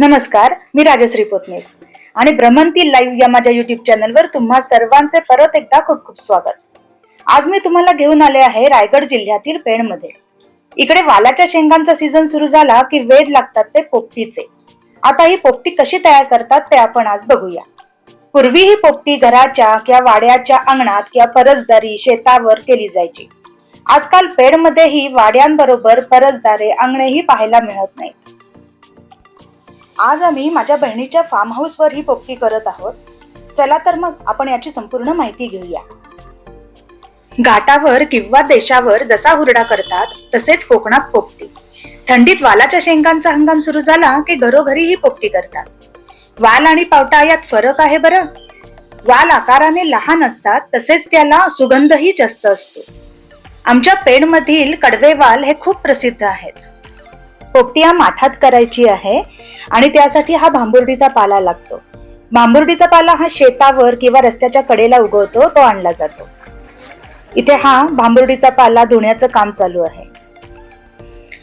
नमस्कार मी राजश्री पोतनेस. आणि भ्रमंती लाईव्ह या माझ्या युट्यूब चॅनलवर तुम्हा सर्वांचे परत एकदा खूप खूप स्वागत. आज मी तुम्हाला घेऊन आले आहे रायगड जिल्ह्यातील पेणमध्ये. इकडे वालाच्या शेंगांचा सीझन सुरू झाला की वेध लागतात ते पोपटीचे. आता ही पोपटी कशी तयार करतात ते आपण आज बघूया. पूर्वी ही पोपटी घराच्या किंवा वाड्याच्या अंगणात किंवा परसदारी शेतावर केली जायची. आजकाल पेडमध्येही वाड्यांबरोबर परसदारे अंगणेही पाहायला मिळत नाहीत. आज आम्ही माझ्या बहिणीच्या फार्म हाऊसवर ही पोपटी करत आहोत. चला तर मग आपण याची संपूर्ण माहिती घेऊया. घाटावर किंवा देशावर जसा हुरडा करतात तसेच कोकणात पोपटी. थंडीत वालाच्या शेंगांचा हंगाम सुरू झाला की घरोघरी ही पोपटी करतात. वाल आणि पावटा यात फरक आहे बरं? वाल आकाराने लहान असतात तसेच त्याला सुगंधही जास्त असतो. आमच्या पेणमधील कडवे वाल हे खूप प्रसिद्ध आहेत. पोपटिया माठात करायची आहे आणि त्यासाठी हा भांबुर्डीचा पाला लागतो. भांबुर्डीचा पाला हा शेतावर किंवा रस्त्याच्या कडेला उगवतो तो आणला जातो. इथे हा भांबुर्डीचा पाला धुण्याचं काम चालू आहे.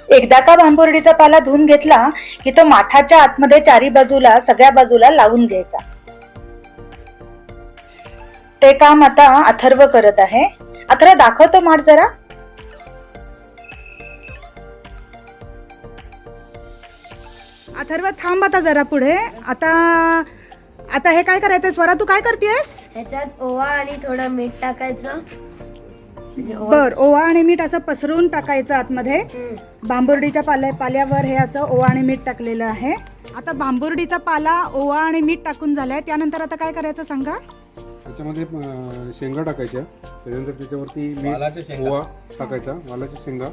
एकदा का भांबुर्डीचा पाला धुवून घेतला की तो माठाच्या आतमध्ये चारी बाजूला सगळ्या बाजूला लावून घ्यायचा. ते काम आता अथर्व करत आहे. अथर्व दाखवतो माठ जरा. अथर्व थांब आता जरा पुढे. आता आता हे काय करायचं स्वरा तू काय करतेस ह्याच्यात ओवा आणि थोडं मीठ टाकायचं. म्हणजे ओवा- बर ओवा आणि मीठ असं पसरून टाकायचं आतमध्ये. हम्म. बांबुर्डीच्या पाल्या पाल्यावर हे असं ओवा आणि मीठ टाकलेलं आहे. आता बांबुर्डीचा पाला ओवा आणि मीठ टाकून झालाय. त्यानंतर आता काय करायचं सांगा? त्याच्यामध्ये अं, शेंगा टाकायच्या. त्याच्यानंतर त्याच्यावरती मीठ ओवा टाकायचा वालाच्या शेंगा.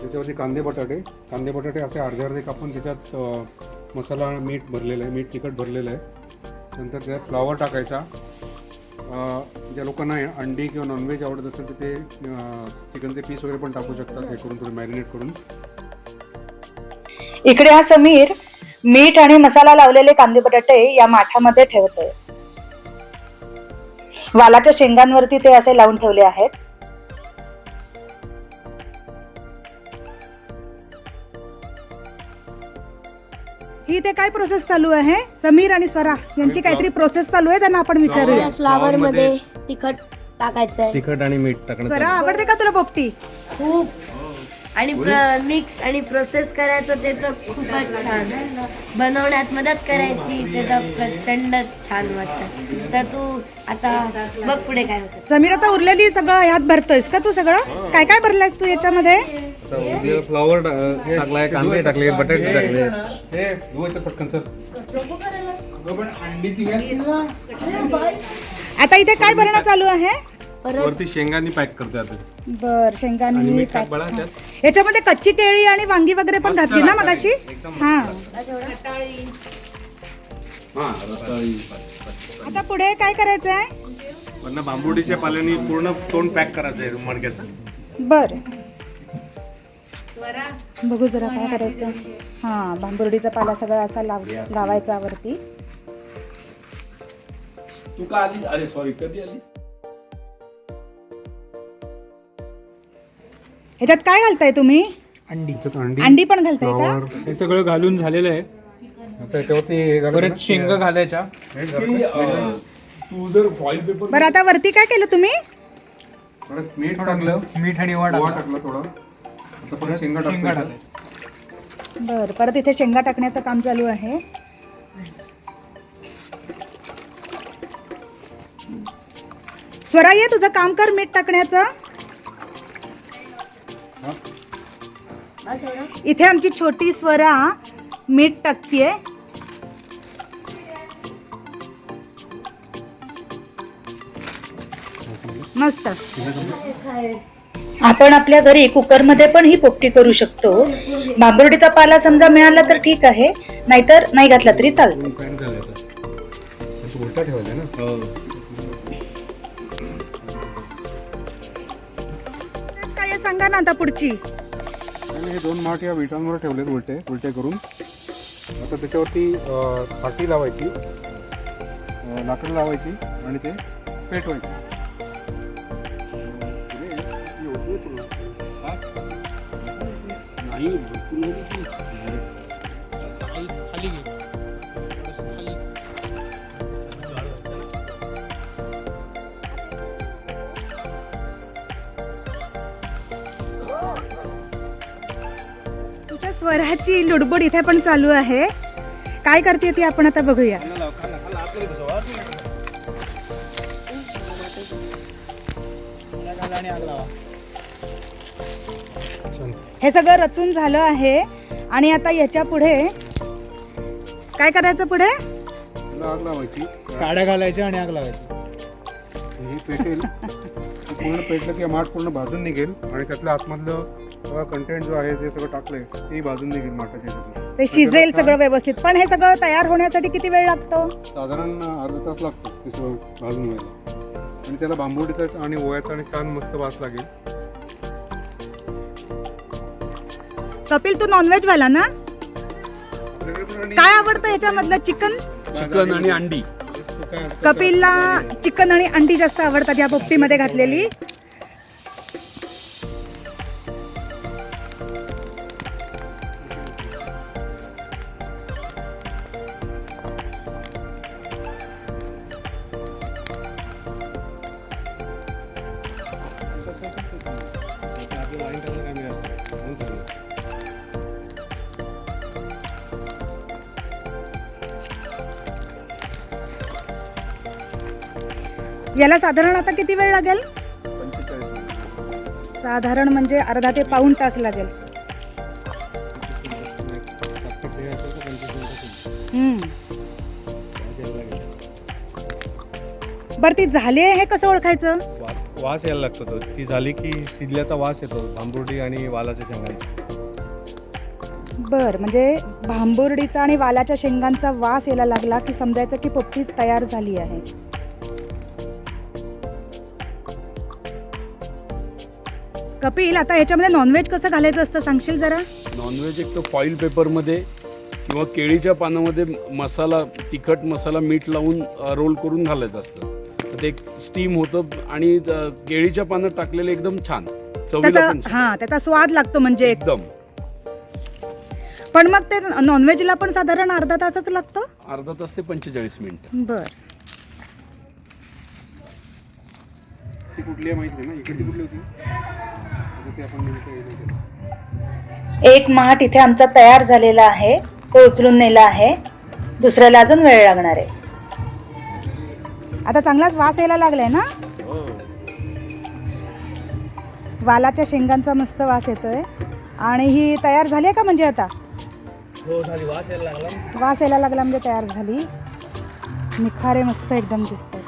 त्याच्यावरती कांदे बटाटे. कांदे बटाटे असे अर्धे अर्धे कापून त्याच्यात अं, मसाला मीठ भरलेलं आहे. मीठ तिखट भरलेलं आहे. नंतर त्यात फ्लावर टाकायचा. अं, ज्या लोकांना अंडी किंवा नॉनव्हेज आवडत असेल तर ते अं, चिकनचे पीस वगैरे पण टाकू शकतात. हे करून थोडे मॅरिनेट करून. इकडे हा समीर मीठ आणि मसाला लावलेले कांदे बटाटे या माठामध्ये ठेवतोय. वालाच्या शेंगांवरती ते असे लावून ठेवले आहेत. ही ते काय प्रोसेस चालू आहे? समीर आणि स्वरा यांची काहीतरी प्रोसेस चालू आहे त्यांना आपण विचारूया. फ्लावर मध्ये तिखट टाकायचं आहे. तिखट आणि मीठ टाकणं स्वरा आवडते का तुला पोपटी? खूप आणि मिक्स आणि प्रोसेस करायचं ते तर खूपच छान. बनवण्यात मदत करायची ते तर प्रचंड छान वाटतं. तर तू आता बघ पुढे काय होतं. समीर आता उरलेली सगळं ह्यात भरतोयस का तू सगळं? काय काय भरलायस तू याच्यामध्ये? फ्लॉवर टाकलाय कांदे टाकले बटाटे टाकले हे पटकन सर आता इथे काय भरणं चालू आहे? परत वरती शेंगांनी पॅक करतोय आता. बर शेंगानी मीठ टाक बळा त्यात याच्यामध्ये कच्ची केळी आणि वांगी वगैरे पण घातली ना मगाशी? हा. आता पुढे काय करायचं आहे वरनं बांबुडीच्या पाल्याने पूर्ण तोंड पॅक करायचं आहे मडक्याचं. बर. बघू जरा काय करायचं. हा बांबुर्डीचा पाला सगळा असा लाव लावायचा वरती. तू का आली? अरे सॉरी कधी आली ह्याच्यात काय घालताय तुम्ही? त्याच्यात अंडी अंडी पण घालताय का? हे सगळं घालून झालेलं आहे. हे परत. शेंगा घालायच्या. की, अं, तू जर फॉईल पेपर बरं आता वरती काय केलं तुम्ही? परत मीठ टाकलं. मीठ आणि ओवा ओवा टाकला. टाकला थोडा. आता परत शेंगा शेंगा टाकतो टाकायच्या. बर परत इथे शेंगा टाकण्याचं काम चालू आहे. स्वरा ये तुझं काम कर मीठ टाकण्याचं. इथे आमची छोटी स्वरा मीठ टाकतीये मस्त. आपण आपल्या घरी कुकरमध्ये पण ही पोपटी करू शकतो. बांबुर्डीचा पाला समजा मिळाला तर ठीक आहे नाहीतर नाही घातला तरी चालतो. सांगा ना आता पुढची. आणि हे दोन माठ या विटांवर ठेवलेत उलटे उलटे करून. आता त्याच्यावरती अं, फाटी लावायची अं, लाकडं लावायची आणि ते पेटवायचे. नाही भरपूर होती ती. स्वराची लुडबुड इथे पण चालू आहे. काय करते ती आपण आता बघूया. हे सगळं रचून झालं आहे. आणि आता याच्यापुढे काय करायचं पुढे? त्याला आग लावायची काड्या घालायच्या आणि आग लावायची पेटेल. पूर्ण पेटलं की माठ पूर्ण भाजून निघेल आणि त्यातलं आतमधलं सगळं कंटेंट जो आहे ते सगळं टाकलंय तेही भाजून निघेल माठाच्या. ते शिजेल सगळं व्यवस्थित. पण हे सगळं तयार होण्यासाठी किती वेळ लागतो? साधारण अर्धा तास लागतो ते सगळं भाजून व्हायला. आणि त्याला बांबुडीचा आणि ओव्याचा आणि छान मस्त वास लागेल. कपिल तू नॉनव्हेज वाला ना? आपल्याकडे पण आणि काय आवडतं याच्यामधलं चिकन चिकन आणि अंडी. काय कपिलला चिकन आणि अंडी जास्त आवडतात या पोपटीमध्ये घातलेली. याला साधारण आता किती वेळ लागेल. साधारण म्हणजे अर्धा ते पाऊण तास लागेल. बरं ती झाली आहे हे कसं ओळखायचं? वास वास यायला लागतो तो. ती झाली की शिजल्याचा वास येतो भांबुर्डी आणि वालाच्या शेंगांचा. बर म्हणजे भांबुर्डीचा आणि वालाच्या शेंगांचा वास यायला लागला की समजायचं की पोपटी तयार झाली आहे. कपिल आता ह्याच्यामध्ये नॉनव्हेज कसं घालायचं असतं? सांगशील जरा? नॉनव्हेज एक तर फॉईल पेपरमध्ये किंवा केळीच्या पानामध्ये मसाला तिखट मसाला मीठ लावून रोल करून घालायचं असतं. तर ते स्टीम होतं आणि अ, केळीच्या पानं टाकलेले एकदम छान. चवीला त्याचा पण छान. हा त्याचा स्वाद लागतो म्हणजे. एक एकदम. पण मग ते नॉनव्हेजला पण साधारण अर्धा तासच लागतो? अर्धा तास ते पंचेचाळीस मिनिट. बर. ती कुठली आहे माहिती ना? कुठली होती? एक माठ इथे आमचा तयार झालेला आहे. तो उचलून नेला आहे. दुसऱ्याला अजून वेळ लागणार आहे. आता चांगलाच वास यायला लागलाय ना? वालाच्या शेंगांचा मस्त वास येतोय. आणि ही तयार झाली आहे का म्हणजे आता? हो झाली. वास यायला लागला. वास यायला लागला म्हणजे तयार झाली. निखारे मस्त एकदम दिसतात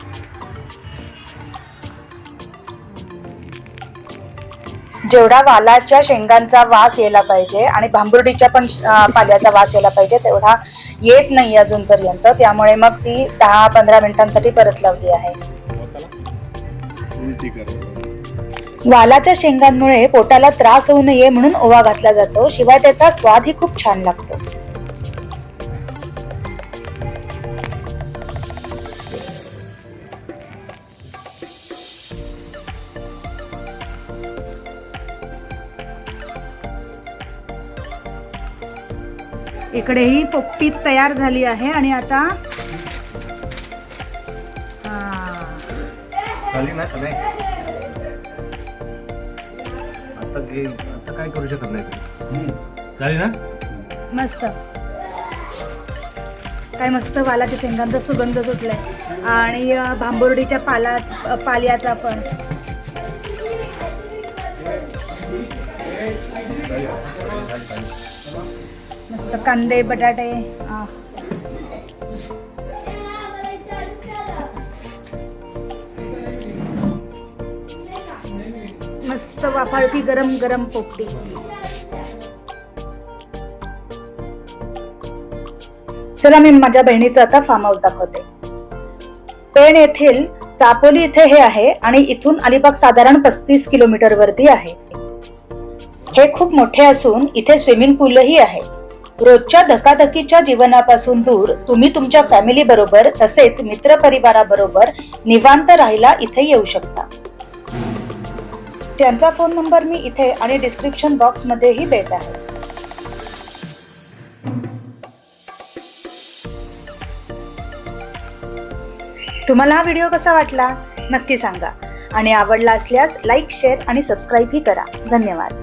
जेवढा वालाच्या शेंगांचा वास यायला पाहिजे आणि भांबुर्डीच्या पण पाल्याचा वास यायला पाहिजे तेवढा येत नाही अजूनपर्यंत. त्यामुळे मग ती दहा पंधरा मिनिटांसाठी परत लावली आहे. वालाच्या शेंगांमुळे पोटाला त्रास होऊ नये म्हणून ओवा घातला जातो. शिवाय त्याचा स्वादही खूप छान लागतो. इकडे ही पोपटी तयार झाली आहे आणि आता हा झाली ना नाही. आता गे आता काय करू शकत नाही ते. झाली ना? मस्त. काय मस्त वालाच्या शेंगांचा सुगंध सुटलाय. आणि भांबुर्डीच्या पाला पाल्याचा पण. तर कांदे बटाटे मस्त वाफाळती गरम गरम पोपटी. चला मी माझ्या बहिणीचं आता फार्म हाऊस दाखवते. पेण येथील चापोली इथे हे आहे आणि इथून अलिबाग साधारण पस्तीस किलोमीटर वरती आहे. हे खूप मोठे असून इथे स्विमिंग पूलही आहे. रोजच्या धकाधकीच्या जीवनापासून दूर तुम्ही तुमच्या फॅमिली बरोबर तसेच मित्र परिवाराबरोबर निवांत राहायला इथे येऊ शकता. त्यांचा फोन नंबर मी इथे आणि डिस्क्रिप्शन बॉक्स मध्येही देत आहे. तुम्हाला हा व्हिडिओ कसा वाटला? नक्की सांगा. आणि आवडला असल्यास लाईक शेअर आणि सबस्क्राईबही करा. धन्यवाद.